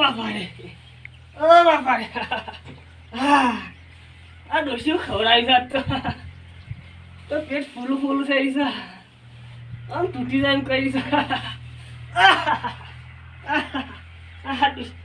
બાપા રે ઓ બાપા રે આ ડોશીઓ ખવડાવી આજ તો. તો પેટ ફૂલું ફૂલું થઈ છે. આમ તૂટી જાય એમ છે આ ડોશી.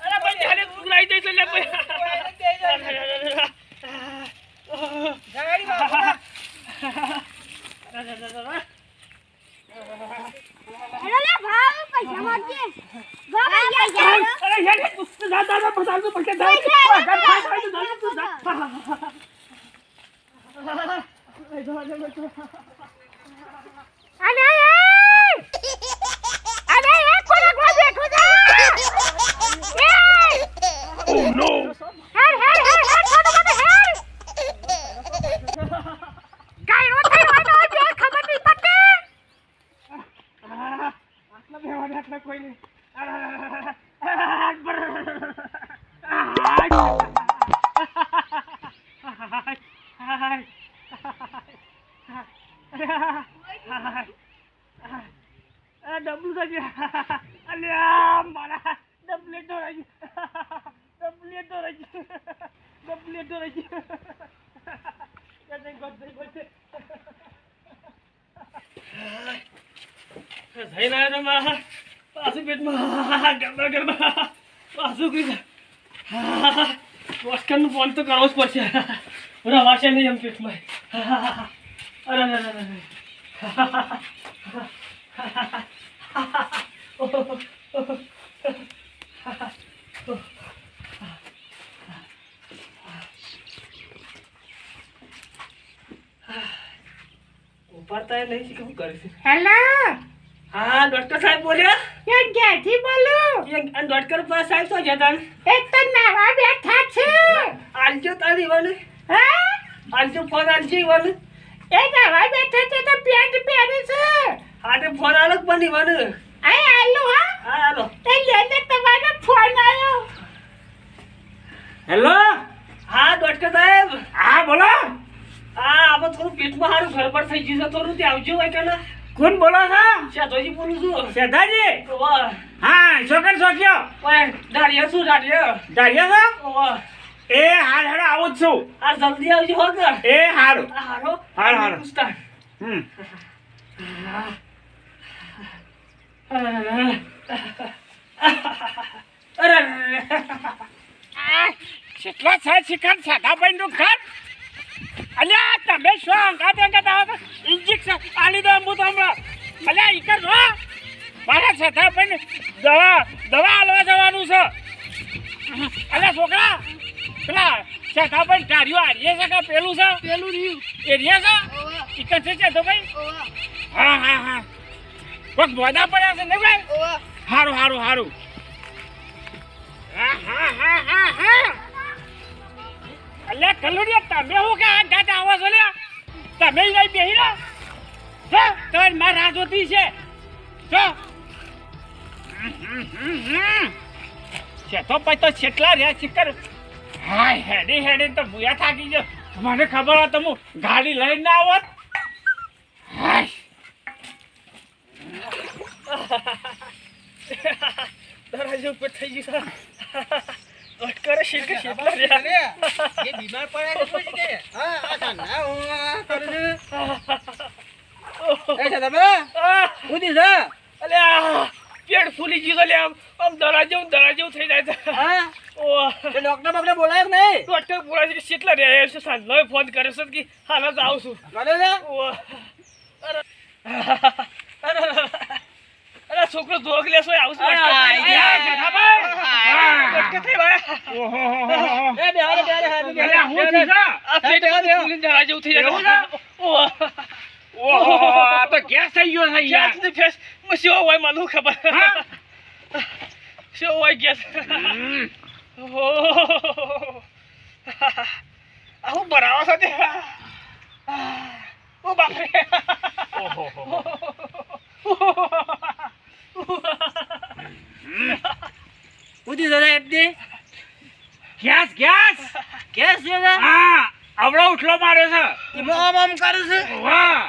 અરે ભાઈ જાને ઉગલાઈ દે તો લે અરે ભાવ પૈસા માંગે બાબા યા યા અરે યાર તું જા જા જા બતા તો પકે જા જા જા જા અને અને એ કોના કોના દેખો જા એ ઓ નો હેર હેર હેર હેર કોના કોના હેર કાઈ રો થઈ હોય તો બે ખબર નહીં પડતી આટલા બેવા આટલા કોઈ નહીં ડબલું થશે અલ્યા મારા. ડબલેટ રહી. ડબલેટ રહી. ડબલેટ રહી. થઈને આવ્યો તો મારા પાછું પેટમાં. ગરબા ગરબા. પાછું કઈ વોસ્કરનું ફોન તો કરવો જ પડશે. રવાશે નહીં એમ પેટમાં. અરે અરે અરે ઉપાડતા નહીં શું કરે હેલો? હા ડોક્ટર સાહેબ બોલ્યા? એ ક્યાંથી બોલું? એ ડોક્ટર સાહેબ તો જતા એક તો નાવા બેઠા છે. આલજો તારી વાલે હા? આલજો ફોન આલજો ઈવાને. એ નાવા બેઠા છે તો પેન્ટ પહેરી છે. હા તો ફોન આલો બની ઈવાને? આ આલુ હા. હા હાલો એ લેને તમારો ફોન આવ્યો હેલો? હા ડોક્ટર સાહેબ? હા બોલો. હા આપણે થોડું પેટમાં સારું ગરબડ થઈ ગયું છે થોડું તે આવજો હોય કે ના કોણ બોલો છો? શાતોજી બોલું છું. સેધાજી હા છોકર છોક્યો ઓય દાડિયા છું દાડિયા ડાળિયો છો? એ હાર હાર આવું જ છું. આ જલ્દી આવજો હો કે. એ હારું. હારો. હારું, હારું. હમ. કેટલા છે શિખર સાદા ભાઈ નું ઘર? અલ્યા તમે શું અંગાતે આવો છો? ઇન્જેક્શન આલી દો હું તો હમણાં. અલ્યા ઈ કર જો મારા સાદા ભાઈ દવા દવા આલવા જવાનું છે. અલ્યા છોકરા પેલા સાદા ભાઈ ગાડીઓ આરીએ છે કે પેલું છે? પેલું રહ્યું. એરિયા છે? ચિકન કશે છે તો ભાઈ? હા હા હા. કોક બોદા પડ્યા છે ને ભાઈ? હારું હારું હારું. હા હા હા હા હા. અલ્યા કલુડિયા તમે હું કે આ ગાતા આવો છો લ્યા? તમે નહીં બેહી રહો જો તમારી માર રાહ જોતી છે. જો. છે તો પછી તો છેટલા રહ્યા શિકર હાય હેડી હેડી તો ભૂયા થાકી ગયો. મને ખબર હોય તો હું ગાડી લઈને ના આવત. હાય દરવાજો થઈ ગયું. છે ડોક્ટરે શીખે શીખલા એ બીમાર પડ્યા છે પછી કે હા આ ધંધા હું આ કરું એ સદાબા આહ! ઉધી અલ્યા પેટ ફૂલી ગયું છે આમ આમ દરા જેવું દરા જેવું થઈ જાય હા? તે ડોક્ટર બોક્ટર બોલાય નહીં? ડોક્ટર બોલા છે કેટલા રહ્યા છે? સાંજનો ફોન કર્યો છે કે હાલ જ આવું છું? અરે. અરે અરે છોકરો ધોક લેશો આવું છું. ડોક્ટર થઈ ભાઈ ઓહો એ બે હારે બે હારે હારે બે અલ્યા હું હારે. જા. આ પેટ ફૂલીને દરા જેવું થઈ જાય. ઓહ. ઓહો આ તો ગેસ થઈ ગયો છે યાર ગેસની ફેસ. માં શું હોય મને ખબર. હા? શું હોય ગેસ? હું બનાવો છો તે ઓ બાપરે. ઉધી જરા એટલે. Gas gas. ગેસ છે ને? હા આવડો ઉઠલો માર્યો છે. એમાં આમ આમ કરે છે? વાહ.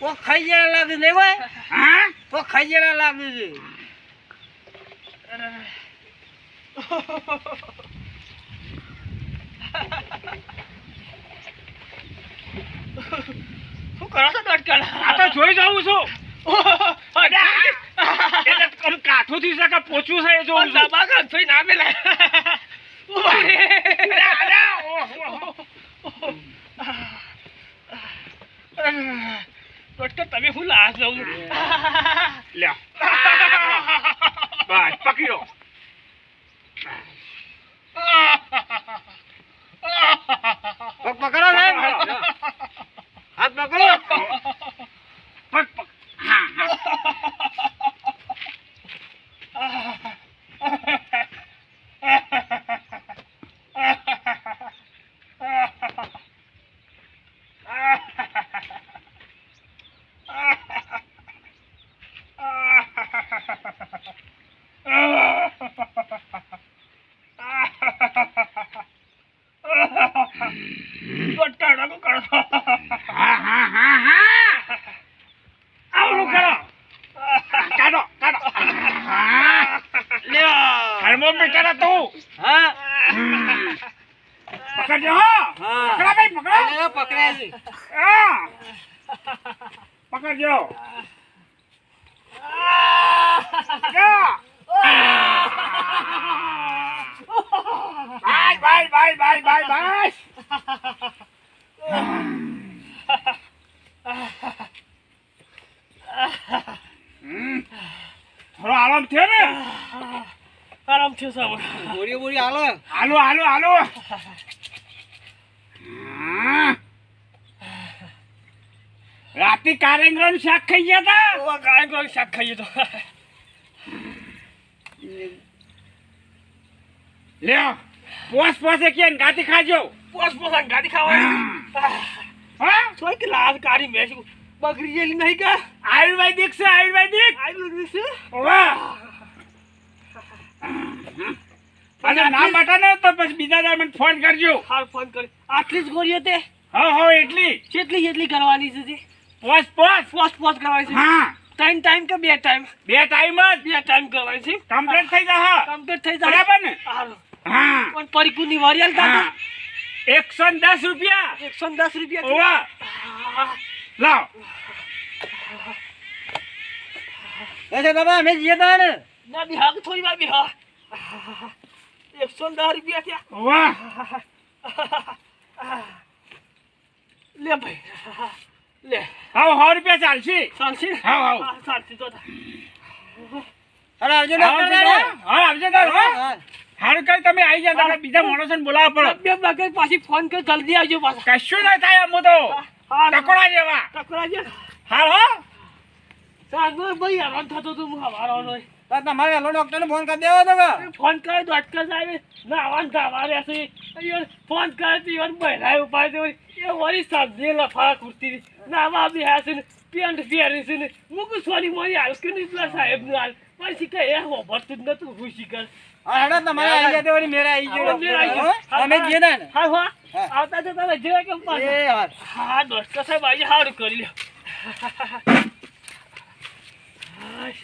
ઓ ખાઈ જરા લાગે નહીં ભાઈ? હા? ઓ ખાઈ જરા લાગે છે. શું કરો છો આ તો જોઈ જાઉં છું. એટલે કાઠું થી શકે પોચું છે એ જોઉં છું. ના મેલાય તમે હું લાશ લઉં લ્યો. Bye. Fuck you. રગો કરો હા. હા હા હા. આવડું કરો કાઢો કાઢો હા. થર્મોમીટર હતું હા. પકડજો હા. પકડા ભાઈ પકડો છે હા. પકડજો થોડો આરામ થયો ને? આરામ થયો સાહેબ. બોરી બોરી હાલો. હાલો હાલો હાલો. રાતે કારેંગરાનું શાક ખાઈ ગયા હતા ગોળ શાક ખાઈ તો. લ્યો પોસ પોસે કે ગાતી ખાજો. પોસ પોસ ગાતી ખાવાની. હા? સોય કે લાજ કારી મેસી બકરી જેલી નહીં કા? આયુર્વેદિક છે આયુર્વેદિક. આયુર્વેદિક છે? વાહ અને ના બટા ને તો પછી બીજા દાડે મને ફોન કરજો. હાલ ફોન કરી. આટલી જ ગોળીઓ તે? હા હા એટલી. કેટલી કેટલી કરવાની છે તે? પોસ પોસ. પોસ પોસ કરવાની છે? હા. ત્રણ ટાઈમ કે બે ટાઈમ બે ટાઈમ જ. બે ટાઈમ કરવાની છે? કમ્પ્લીટ થઈ જશે કમ્પ્લીટ થઈ જાય બરાબર ને? હા. પણ પરિકુની વારિયાલ તા એકસો ને દસ રૂપિયા. એકસો ને દસ રૂપિયા લાવ. અચ્છા બાબા અમે જઈએ તા ને ના બિહા કે થોડી વાર બિહા એકસો ને દસ રૂપિયા થયા. વાહ. લે ભાઈ. લે. હાવ સો રૂપિયા ચાલશે. ચાલશે? હા. હા, ચાલશે તો અરે આવજો ને. હા. આવજો હા. હારું કઈ તમે આવી જાવ તારે બીજા માણસોને બોલાવવા પડે. બે વાગે પાછી ફોન કર જલ્દી આવજો પાછા. કશું ના થાય અમુ તો. હા. ટકોરા જેવા. ટકરા જેવા. હાલ હો. તું હું તો તમારે વહેલો ડોક્ટરને ફોન કરી દેવો તો કે? ફોન કરે તો અટકલ આવે ના આવાન ધાવા રહેશે ફોન કરે તો યાર બહેરાય ઉપાય તો એ વળી સમજે લફા કુર્તી ના આવા બી હાસે ને પેન્ટ પહેરી છે ને. મુકુ સોની મોરી હાલ કે નહીં પેલા સાહેબનું હાલ. પછી કે એ હોભરતું જ નતું હું શીખર હા, હેડો તમારે આવી જાય તો વળી મેરે આવી. ગયો. અમે જઈએ ને? હા હા. હા. આવતા જતા તમે જેવા કેમ હા. હા દોસ્ત સાહેબ આજે સારું કરી લ્યો. Ай,